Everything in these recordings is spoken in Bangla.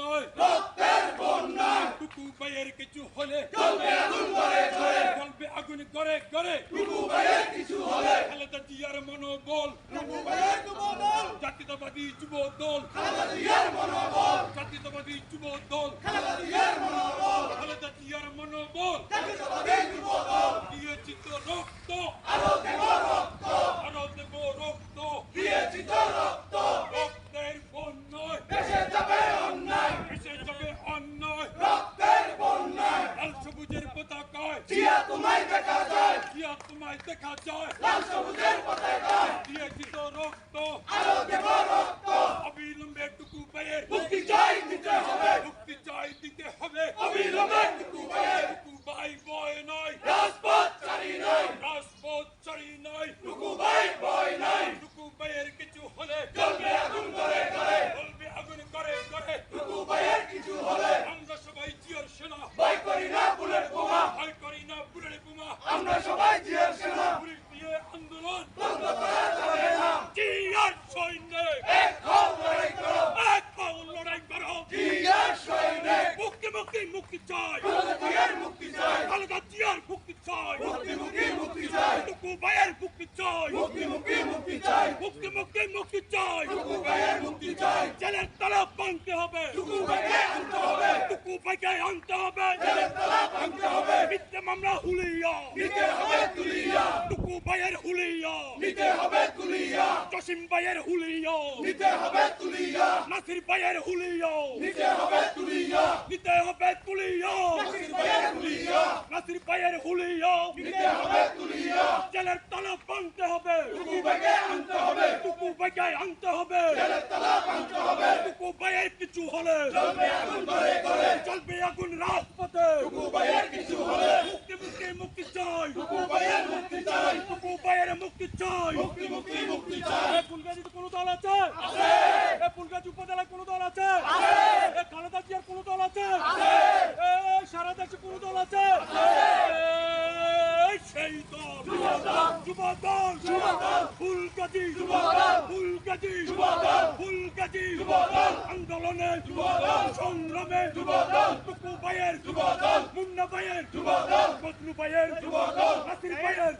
নয়। রক্তের বন্যা টুকু ভাইয়ের কিছু হলে জ্বলবে আগুন করে করে জ্বলবে আগুন করে করে টুকু ভাইয়ের কিছু হলে। খালেদা জিয়ার মনোবল। টুকু ভাইয়ের মনোবল জাতীয়তাবাদী যুব দল। খালেদা জিয়ার মনোবল। জাতীয়তাবাদী যুব দল। খালেদা জিয়ার মনোবল। খালেদা জিয়ার মনোবল। মুক্তি চাই দিতে হবে মুক্তি চাই দিতে হবে টুকু ভাই বয় নয় রাজপথ চারি নাই রাজপথ ছাড়ি নয় টুকু ভাই ভয় নাই টুকু ভাইয়ের কিছু হলে চলবে আগুন করে করে বলবে আগুন করে করে টুকু ভাইয়ের কিছু হলে আমরা সবাই জিয়ার সেনা ভয় করি না বুলেট বোমা ভয় করি না বুড়ে বোমা আমরা সবাই জিয়ার সেনা পুলিশ দিয়ে আন্দোলন বন্ধ করা যাবে না জিয়ার সৈন্যে এক হও লড়াই করো এক পাও লড়াই করো জিয়ার সৈনিক মুক্তি মুক্তি চাই। মুক্তি চাই খালেদা জিয়ার মুক্তি চাই। মুক্তি মুক্তি মুক্তি চাই টুকু ভাইয়ের মুক্তি চাই। মুক্তি মুক্তি মুক্তি চাই। মুক্তি মুক্তি মুক্তি চাই টুকু ভাইয়ের মুক্তি চাই জেলের তালা ভাঙতে হবে টুকু ভাইকে আনতে হবে। টুকু ভাইকে আনতে হবে। জেলের তালা ভাঙতে হবে মিথ্যে মামলা হুলিয়া। নিতে হবে তুলিয়া টুকু হুলিয়া। নিতে হবে জসিম ভাইয়ের হুলিয়া। নিতে হবে তুলিয়া। নাসির ভাইয়ের হুলিয়া। নিতে হবে তুলিয়া। নিতে হবে তুলিয়া। নাসির ভাইয়ের তুলিয়া নাসির ভাইয়ের হুলিয়া। নিতে হবে তুলিয়া। জেলের তালা ভাঙতে হবে। টুকু ভাইকে আনতে হবে। টুকু ভাইকে আনতে হবে। জেলের তালা ভাঙতে হবে। টুকু ভাইয়ের কিছু হলে। চলবে আগুন করে করে। চলবে আগুন রাজপথে। টুকু ভাইয়ের কিছু হলে। মুক্তি মুক্তি চাই টুকু ভাইয়ের মুক্তি চাই টুকু মুক্তি চাই মুক্তি মুক্তি মুক্তি চাই এ ফুলগাজীতে কোনো দল আছে? এ ফুলগাজী উপজেলায় কোনো দল আছে? এ খালেদা জিয়ার কোনো দল আছে? এ সারা দেশে কোনো দল আছে? এই সেই দল। যুব দল ফুলগাজী। ফুলগাজী। ফুলগাজী। আন্দোলনে। সংগ্রামে। টুকু ভাইয়ের মুন্না ভাইয়ের বদলু ভাইয়ের নাসির ভাইয়ের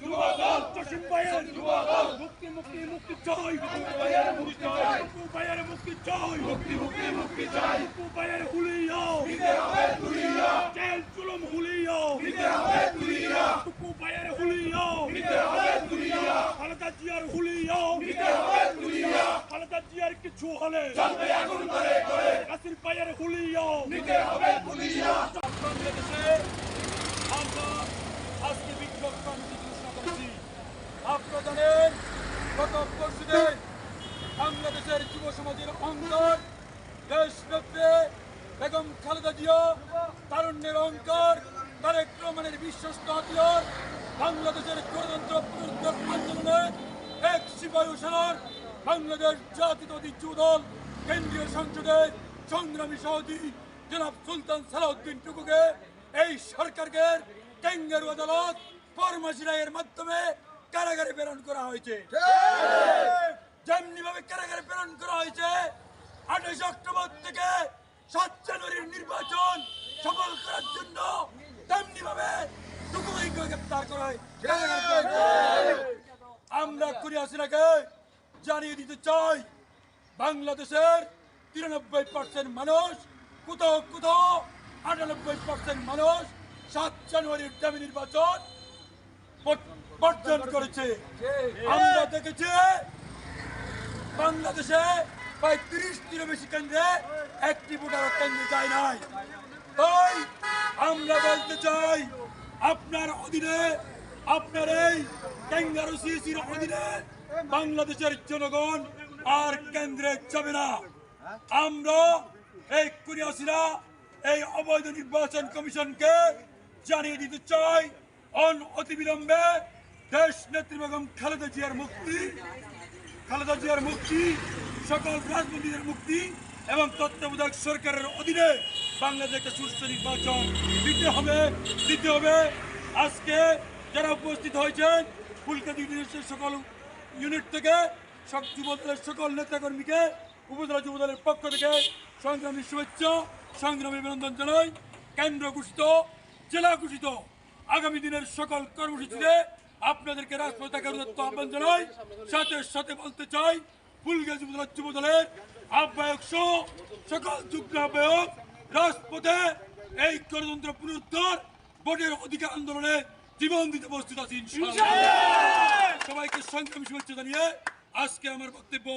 জসিম ভাইয়ের মুক্তি মুক্তি মুক্তি চাই। ভাইয়ের মুক্তি চাই। টুকু ভাইয়ের মুক্তি চাই। মুক্তি মুক্তি মুক্তি চাই। টুকু ভাইয়ের হুলিয়া নিতে হবে তুলিয়া জেল জুলুম হুলিয়া। নিতে হবে তুলিয়া টুকু ভাইয়ের হুলিয়া। নিতে হবে তুলিয়া খালেদা জিয়ার হুলিয়া। নিতে হবে তুলিয়া খালেদা জিয়ার কিছু হলে চলবে আগুন করে করে নাসির ভাইয়ের হুলিয়া। নিতে হবে তুলিয়া বাংলাদেশে আমরা আজকে বিক্ষোভ কর্মসূচি ঘোষণা করেছি। আপনারা জানেন গত পরশুদিন বাংলাদেশের যুব সমাজের অঙ্গন দেশব্যাপী বেগম খালেদা জিয়া তারুণ্যের অঙ্কার তারেক বিশ্বস্ত হাতিয়ার, বাংলাদেশের গণতন্ত্র পুনরুদ্ধার আন্দোলনে এক সিপাহী সেনার বাংলাদেশ যুব দল কেন্দ্রীয় সংসদের সংগ্রামী সভাপতি জনাব সুলতান সালাউদ্দিন টুকুকে এই সরকারকে ক্যাঙ্গারু আদালত ফরমাসি রায়ের মাধ্যমে কারাগারে প্রেরণ করা হয়েছে যেমনি ভাবে কারাগারে প্রেরণ করা হয়েছে, আঠাশ অক্টোবর থেকে সাত জানুয়ারির নির্বাচন সফল করার জন্য তেমনি ভাবে গ্রেপ্তার করা হয়। আমরা কুড়ি হাসিনাকে জানিয়ে দিতে চাই, বাংলাদেশের তিরানব্বই পার্সেন্ট মানুষ কোথাও কোথাও আটানব্বই পার্সেন্ট মানুষ সাত জানুয়ারির দামি নির্বাচন বর্জন করেছে। আমরা দেখেছি বাংলাদেশে প্রায় তিরিশটিরও বেশি কেন্দ্রে একটি ভোটার কেন্দ্রে যায় নাই। তাই আমরা বলতে চাই, আপনার অধীনে, আপনার এই ক্যাঙ্গারু সিএসির অধীনে বাংলাদেশের জনগণ আর কেন্দ্রে যাবে না। আমরা এই কুরিয়াসিরা, এই অবৈধ নির্বাচন কমিশনকে জানিয়ে দিতে চাই, অন অতিবিলম্বে দেশ নেত্রী খালেদা জিয়ার মুক্তি, খালেদা জিয়ার মুক্তি, সকল রাজনীতির মুক্তি এবং তত্ত্বাবধায়ক সরকারের অধীনে বাংলাদেশে একটা সুস্থ নির্বাচন দিতে হবে দিতে হবে। আজকে যারা উপস্থিত হয়েছেন, ফুলকাদি ইউনিভার্সিটির সকল ইউনিট থেকে সব যুবদলের সকল নেতাকর্মীকে উপজেলা যুবদলের পক্ষ থেকে সংগ্রামী শুভেচ্ছা সংগ্রামী অভিনন্দন জানাই। কেন্দ্র ঘোষিত জেলা ঘোষিত। আগামী দিনের সকল কর্মসূচিতে আপনাদেরকে রাজপথ আহ্বান জানাই। সাথে সাথে বলতে চাই ফুলগাছ যুবদল যুব দলের আহ্বায়ক সহ সকল যুগ্ম আহ্বায়ক রাজপথে এই গণতন্ত্র পুনরুদ্ধার ভোটের অধিকার আন্দোলনে জীবন দিতে প্রস্তুত আছি সবাইকে সংগ্রামী শুভেচ্ছা জানিয়ে আজকে আমার বক্তব্য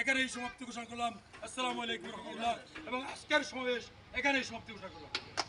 এখানেই সমাপ্তি ঘোষণা করলাম। আসসালামু আলাইকুম রহমতুল্লাহ। এবং আজকের সমাবেশ এখানেই সমাপ্তি ঘোষণা করলাম।